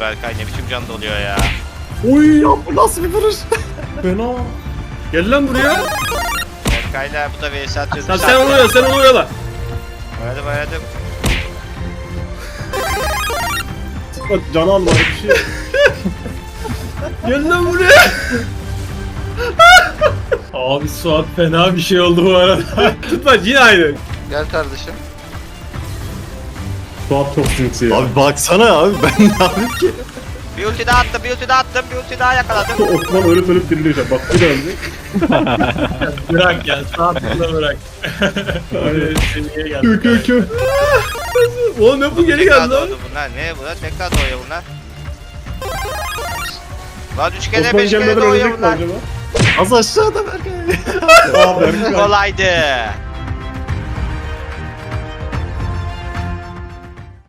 Berkay ne biçim can doluyor ya. Oy ya bu nasıl bir vuruş? Fena. Gel lan buraya. Berkay'la bu da vs atıyoruz. Sen, sen onu sen onu oyala. Oynadım oynadım. Bak can alma bir şey. Gel lan buraya. Abi Suat fena bir şey oldu bu arada. Tutma yine aynı. Gel kardeşim. Suat çok sinsi ya. Abi baksana abi ben ne yapayım ki? Bir ulti daha attım, bir ulti daha attım, bir ulti daha yakaladım. Osman ölüp ölüp an. Bak bir öldü. Bırak ya Suat'ı bırak. Hadi seviyeye gel. Kü kü kü. Oğlum ne bu geri geldi lan. bunlar. Ne bunlar? Tekrar doğuyor bunlar. Lan üç kere Osman beş kere gelmeden doğuyor ölecek mi bunlar. acaba? Az aşağıda Berkay. Aa Berkay. Kolaydı.